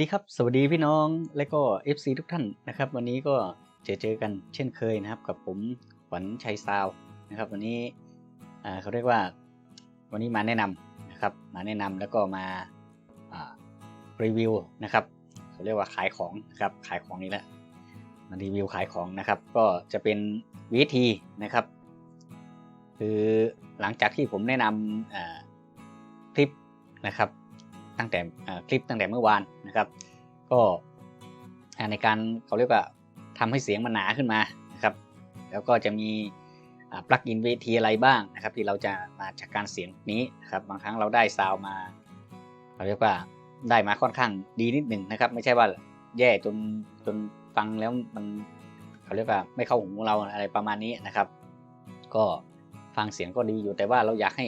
สวัสดีครับ สวัสดีพี่น้องและก็ FC ทุกท่านนะครับ วันนี้ก็เจอเจอกันเช่นเคยนะครับ กับผมขวัญชัยซาวนะครับ วันนี้เขาเรียกว่า วันนี้มาแนะนำนะครับ มาแนะนำแล้วก็มารีวิวนะครับเขาเรียกว่าขายของนะครับขายของนี่แหละมารีวิวขายของนะครับ ก็จะเป็นวิธีนะครับ คือหลังจากที่ผมแนะนำคลิปนะครับ ตั้งแต่คลิปตั้งแต่เมื่อวานนะครับ ก็ในการเขาเรียกว่าทำให้เสียงมันหนาขึ้นมานะครับ แล้วก็จะมีปลั๊กอินเวทีอะไรบ้างนะครับ ที่เราจะมาจากการเสียงนี้นะครับบางครั้งเราได้ซาวมาเขาเรียกว่าได้มาค่อนข้างดีนิดหนึ่งนะครับ ไม่ใช่ว่าแย่จนจนฟังแล้วมันเขาเรียกว่าไม่เข้าหูเราอะไรประมาณนี้นะครับ ก็ฟังเสียงก็ดีอยู่แต่ว่าเราอยากให้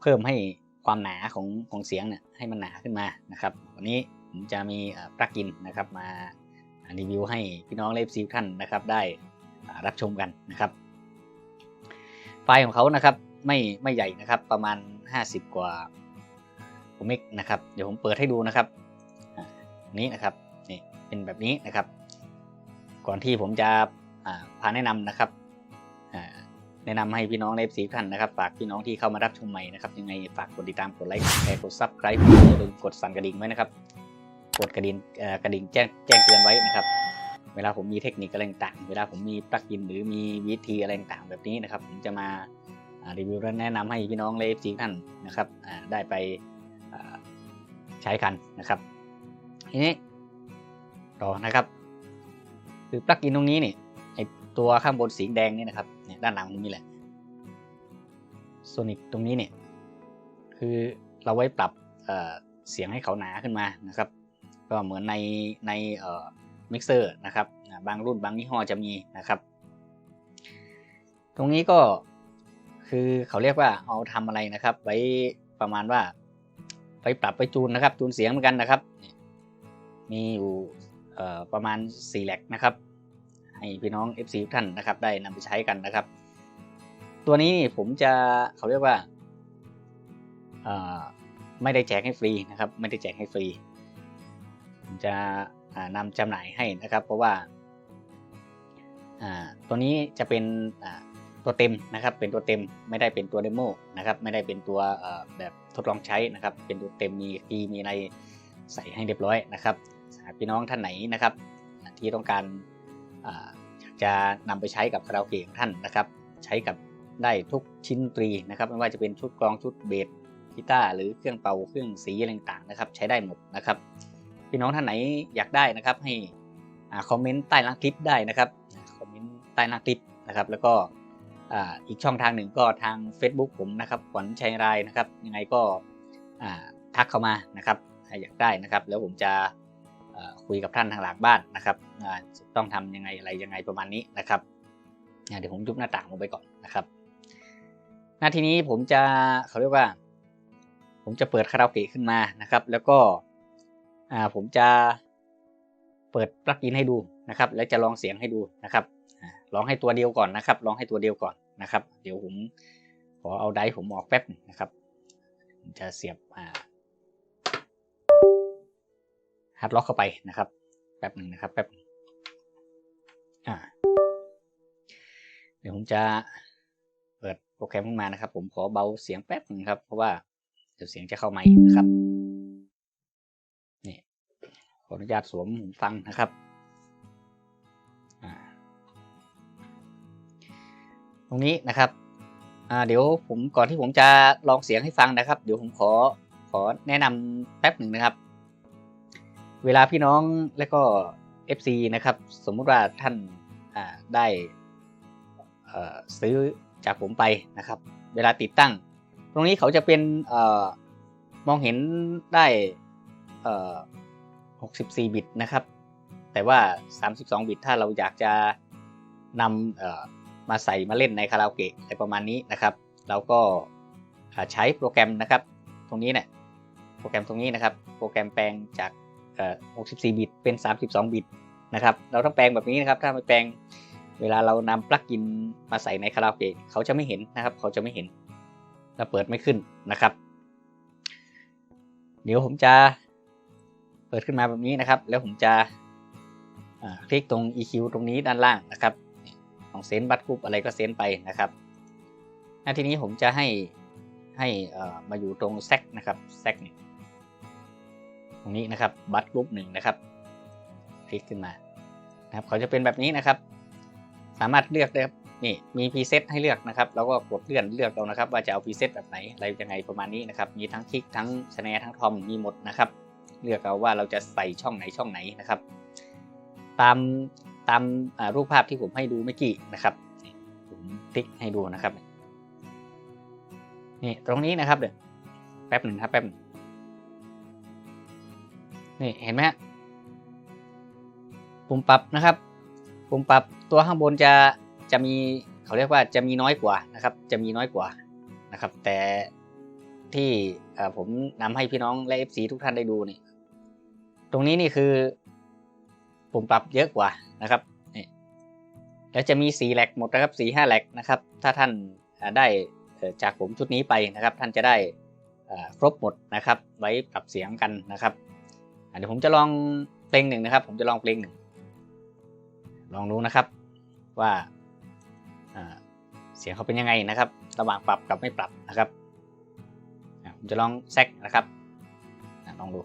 เพิ่มให้ ความหนาของของเสียงเนี่ยให้มันหนาขึ้นมานะครับ วันนี้ผมจะมีปลั๊กอินนะครับมารีวิวให้พี่น้องเลฟซีท่านนะครับได้รับชมกันนะครับ ไฟล์ของเขานะครับไม่ไม่ใหญ่นะครับประมาณ 50 กว่าเมกนะครับ เดี๋ยวผมเปิดให้ดูนะครับนี้นะครับนี่เป็นแบบนี้นะครับ ก่อนที่ผมจะพาแนะนำนะครับ แนะนำให้พี่น้องในสีท่านนะครับฝากพี่น้องที่เข้ามารับชมใหม่นะครับยังไงฝากกดติดตามกดไลค์กดแชร์กดซับสไครป์อย่าลืมกดสั่นกระดิ่งไว้นะครับกดกระดิ่งกระดิ่งแจ้งแจ้งเตือนไว้นะครับ เวลาผมมีเทคนิคอะไรต่างเวลาผมมีปลั๊กอินหรือมีวิธีอะไรต่างแบบนี้นะครับผมจะมารีวิวและแนะนำให้พี่น้องเลฟซีท่านนะครับได้ไปใช้กันนะครับทีนี้ต่อนะครับ คือปลั๊กอินตรงนี้นี่ไอตัวข้างบนสีแดงนี่นะครับ เนี่ยด้านหลังตรงนี้แหละโซนิกตรงนี้เนี่ยคือเราไว้ปรับเเสียงให้เขาหนาขึ้นมานะครับ ก็เหมือนในในมิกเซอร์นะครับบางรุ่นบางยี่ห้อจะมีนะครับ ตรงนี้ก็คือเขาเรียกว่าเอาทำอะไรนะครับ ไว้ประมาณว่าไปปรับไปจูนนะครับ จูนเสียงเหมือนกันนะครับ มีอยู่ประมาณ4แหลกนะครับ ให้พี่น้อง FC ทุกท่านนะครับ ได้นำไปใช้กันนะครับ ตัวนี้ผมจะเขาเรียกว่าไม่ได้แจกให้ฟรีนะครับ ไม่ได้แจกให้ฟรี ผมจะนำจำหน่ายให้นะครับ เพราะว่าตัวนี้จะเป็นตัวเต็มนะครับ เป็นตัวเต็มไม่ได้เป็นตัวเดโมนะครับ ไม่ได้เป็นตัวแบบทดลองใช้นะครับ เป็นตัวเต็มมีคีมีอะไรใส่ให้เรียบร้อยนะครับพี่น้องท่านไหนนะครับ ที่ต้องการ จะนำไปใช้กับคาราโอเกะของท่านนะครับ ใช้กับได้ทุกชิ้นตรีนะครับ ไม่ว่าจะเป็นชุดกลองชุดเบสกีตาร์หรือเครื่องเป่าเครื่องสีอะไรต่างๆนะครับ ใช้ได้หมดนะครับพี่น้องท่านไหนอยากได้นะครับ ให้คอมเมนต์ใต้ล่างคลิปได้นะครับคอมเมนต์ใต้ล่างคลิปนะครับ แล้วก็อีกช่องทางหนึ่งก็ทาง Facebook ผมนะครับขวัญชัยรายนะครับ ยังไงก็ทักเข้ามานะครับอยากได้นะครับ แล้วผมจะ คุยกับท่านทางหลังบ้านนะครับต้องทำยังไงอะไรยังไงประมาณนี้นะครับเดี๋ยวผมยุบหน้าต่างลงไปก่อนนะครับ หน้าทีนี้ผมจะเขาเรียกว่า ผมจะเปิดคาราโอเกะขึ้นมานะครับ แล้วก็ผมจะเปิดปลั๊กอินให้ดูนะครับ แล้วจะลองเสียงให้ดูนะครับลองให้ตัวเดียวก่อนนะครับ ลองให้ตัวเดียวก่อนนะครับ เดี๋ยวผมขอเอาไดผมออกแป๊บนะครับผมจะเสียบ ฮาร์ดล็อกเข้าไปนะครับ แป๊บหนึ่งนะครับ แป๊บอ่า เดี๋ยวผมจะเปิดโปรแกรมขึ้นมานะครับ ผมขอเบาเสียงแป๊บหนึ่งครับ เพราะว่าเดี๋ยวเสียงจะเข้าใหม่นะครับ นี่ ขออนุญาตสวมหูฟังนะครับ ตรงนี้นะครับเดี๋ยวผมก่อนที่ผมจะลองเสียงให้ฟังนะครับ เดี๋ยวผมขอขอแนะนำแป๊บหนึ่งนะครับ เวลาพี่น้องและก็ FC นะครับ สมมุติว่าท่านได้ซื้อจากผมไปนะครับ เวลาติดตั้ง ตรงนี้เขาจะเป็นอมองเห็นได้ 64 บิตนะครับ แต่ว่า 32 บิตถ้าเราอยากจะนำมาใส่มาเล่นในคาราโอเกะอะไรประมาณนี้นะครับ เราก็ใช้โปรแกรมนะครับ ตรงนี้เนี่ยโปรแกรมตรงนี้นะครับ โปรแกรมแปลงจาก 64 บิต เป็น 32 บิตนะครับ เราต้องแปลงแบบนี้นะครับ ถ้าไม่แปลงเวลาเรานำปลั๊กอินมาใส่ในคาราโอเกะเขาจะไม่เห็นนะครับ เขาจะไม่เห็นและเปิดไม่ขึ้นนะครับ เดี๋ยวผมจะเปิดขึ้นมาแบบนี้นะครับ แล้วผมจะคลิกตรง EQ ตรงนี้ด้านล่างนะครับของเซนบัตกรุ๊ปอะไรก็เซนไปนะครับหน้าทีนี้ผมจะให้ให้มาอยู่ตรงแซกนะครับแซกเนี่ย ตรงนี้นะครับบัตรุ๊ปหนึ่งนะครับ คลิกขึ้นมานะครับเขาจะเป็นแบบนี้นะครับ สามารถเลือกได้ครับนี่มีพรีเซตให้เลือกนะครับ แล้วก็กดเลื่อนเลือกเอานะครับ ว่าจะเอาพรีเซตแบบไหนอะไรยังไงประมาณนี้นะครับ มีทั้งคลิกทั้งสแนร์ทั้งทอมมีหมดนะครับ เลือกเอาว่าเราจะใส่ช่องไหนช่องไหนนะครับ ตามตามรูปภาพที่ผมให้ดูเมื่อกี้นะครับผมคลิกให้ดูนะครับนี่ตรงนี้นะครับเดี๋ยวแป๊บหนึ่งครับแป๊บหนึ่ง นี่เห็นไหมปุ่มปรับนะครับ ปุ่มปรับตัวข้างบนจะจะมีเขาเรียกว่าจะมีน้อยกว่านะครับ จะมีน้อยกว่านะครับ แต่ที่ผมนำให้พี่น้องและ FC ทุกท่านได้ดูนี่ ตรงนี้นี่คือ ปุ่มปรับเยอะกว่านะครับนี่แล้วจะมีสีแหลกหมดนะครับสีห้าแหลกนะครับ ถ้าท่านได้จากผมชุดนี้ไปนะครับ ท่านจะได้ครบหมดนะครับ ไว้ปรับเสียงกันนะครับ เดี๋ยวผมจะลองเพลงหนึ่งนะครับ ผมจะลองเพลงหนึ่งลองดูนะครับว่าเสียงเขาเป็นยังไงนะครับ ระหว่างปรับกับไม่ปรับนะครับผมจะลองแซกนะครับลองดู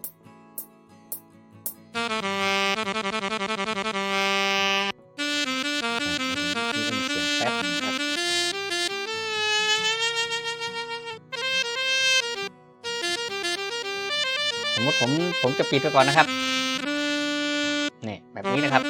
ผมจะปิดไปก่อนนะครับนี่แบบนี้นะครับ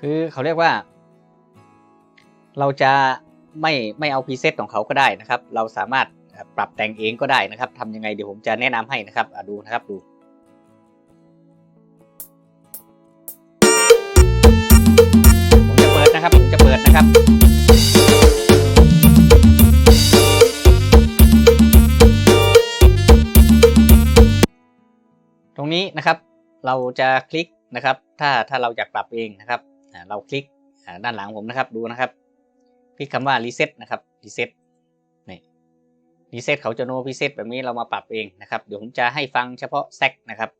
คือเขาเรียกว่า เราจะไม่ไม่เอาพรีเซตของเขาก็ได้นะครับ เราสามารถ ปรับแต่งเองก็ได้นะครับทำยังไงเดี๋ยวผมจะแนะนำให้นะครับดูนะครับดูผมจะเปิดนะครับผมจะเปิดนะครับตรงนี้นะครับเราจะคลิกนะครับ ถ้าถ้าเราอยากปรับเองนะครับเราคลิกด้านหลังผมนะครับดูนะครับคลิกคำว่า reset นะครับ reset นี่ รีเซ็ตเขาจะโน preset แบบนี้เรามาปรับเองนะครับ เดี๋ยวผมจะให้ฟังเฉพาะแซกนะครับ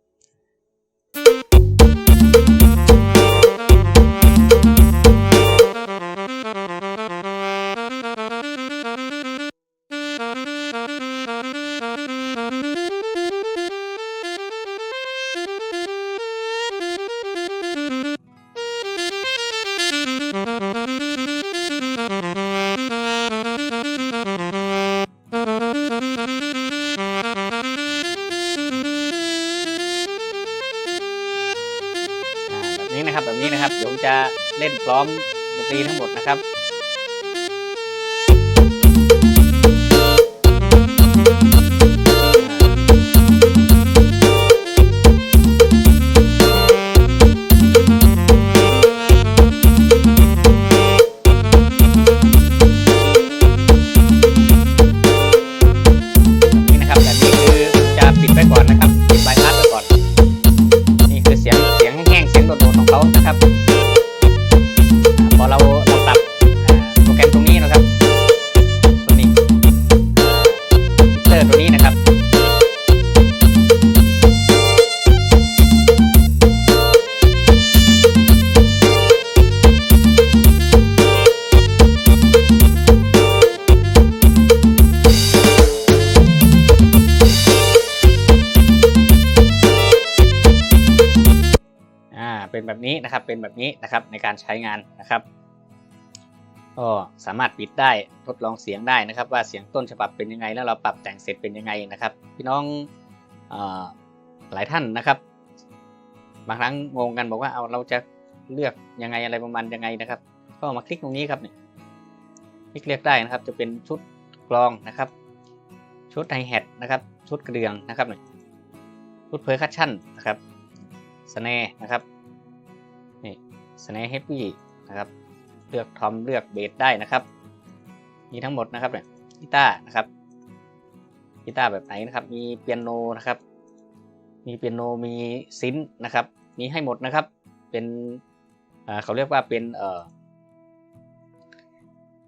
นี้นะครับ แบบนี้นะครับเดี๋ยวผมจะเล่นพร้อมดนตรีทั้งหมดนะครับ แบบนี้นะครับ เป็นแบบนี้นะครับในการใช้งานนะครับก็สามารถปิดได้ทดลองเสียงได้นะครับ ว่าเสียงต้นฉบับเป็นยังไง แล้วเราปรับแต่งเสร็จเป็นยังไงนะครับ พี่น้องอหลายท่านนะครับ บางครั้งงงกันบอกว่าเอาเราจะเลือกยังไงอะไรประมาณยังไงนะครับ ก็มาคลิกตรงนี้ครับเนี่ยคลิกเลือกได้นะครับ จะเป็นชุดกลองนะครับ ชุดไฮแฮทนะครับ ชุดกระเดื่องนะครับเนี่ยชุดเพอร์คัชชั่นนะครับสแนร์นะครับ สแนร์เฮฟวี่นะครับเลือกทอมเลือกเบสได้นะครับ มีทั้งหมดนะครับเนี่ยกีตาร์นะครับกีตาร์แบบไหนนะครับ มีเปียโนนะครับ มีเปียโนมีซินนะครับ มีให้หมดนะครับ เป็นเขาเรียกว่าเป็นเ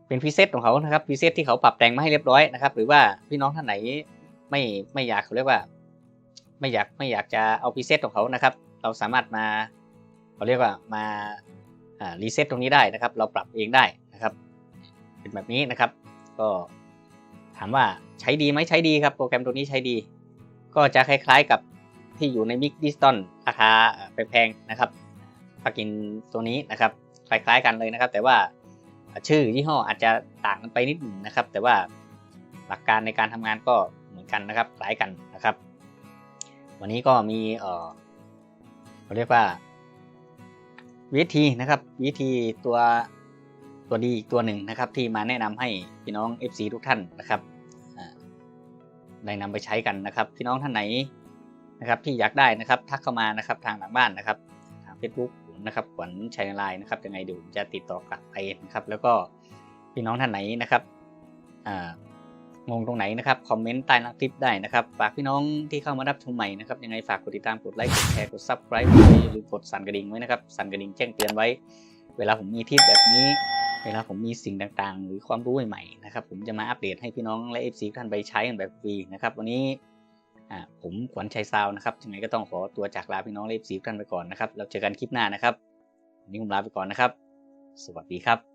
เป็นพรีเซตของเขานะครับพรีเซตที่เขาปรับแต่งมาให้เรียบร้อยนะครับ หรือว่าพี่น้องท่านไหนไม่ไม่อยากเขาเรียกว่า ไม่อยากไม่อยากจะเอาพรีเซตของเขานะครับ เราสามารถมา เขาเรียกว่ามาารีเซ็ตตรงนี้ได้นะครับ เราปรับเองได้นะครับ เป็นแบบนี้นะครับ ก็ถามว่าใช้ดีไหมใช้ดีครับ โปรแกรมตัวนี้ใช้ดี ก็จะคล้ายๆกับที่อยู่ในมิกดิสตอนราคาแพงๆนะครับปลั๊กอินตัวนี้นะครับคล้ายๆกันเลยนะครับ แต่ว่าชื่อยี่ห้ออาจจะต่างกันไปนิดหนึ่งนะครับ แต่ว่าหลักการในการทำงานก็เหมือนกันนะครับคล้ายกันนะครับ วันนี้ก็มีเออเขาเรียกว่า วิธีนะครับ วิธีตัวตัวดีอีกตัวหนึ่งนะครับ ที่มาแนะนำให้พี่น้อง FC ทุกท่านนะครับได้นำไปใช้กันนะครับ พี่น้องท่านไหนนะครับ ที่อยากได้นะครับ ทักเข้ามานะครับทางหลังบ้านนะครับทาง Facebook ผมนะครับขวัญชัยไลน์นะครับยังไงเดี๋ยวจะติดต่อกลับไปนะครับ แล้วก็พี่น้องท่านไหนนะครับอ่า งงตรงไหนนะครับ คอมเมนต์ใต้ล่าคลิปได้นะครับ ฝากพี่น้องที่เข้ามารับชมใหม่นะครับ ยังไงฝากกดติดตาม กดไลค์ กดแชร์ กด subscribe อย่าลืมกดสั่นกระดิ่งไว้นะครับ สั่นกระดิ่งแจ้งเตือนไว้ เวลาผมมีทิปแบบนี้ เวลาผมมีสิ่งต่างๆ หรือความรู้ใหม่ๆนะครับ ผมจะมาอัปเดตให้พี่น้องและ FC ท่านไปใช้กันแบบฟรีนะครับ วันนี้อ่าผมขวัญชัยซาวนะครับ ยังไงก็ต้องขอตัวจากลาพี่น้องและ FC ท่านไปก่อนนะครับ เราเจอกันคลิปหน้านะครับวันนี้ผมลาไปก่อนนะครับ สวัสดีครับ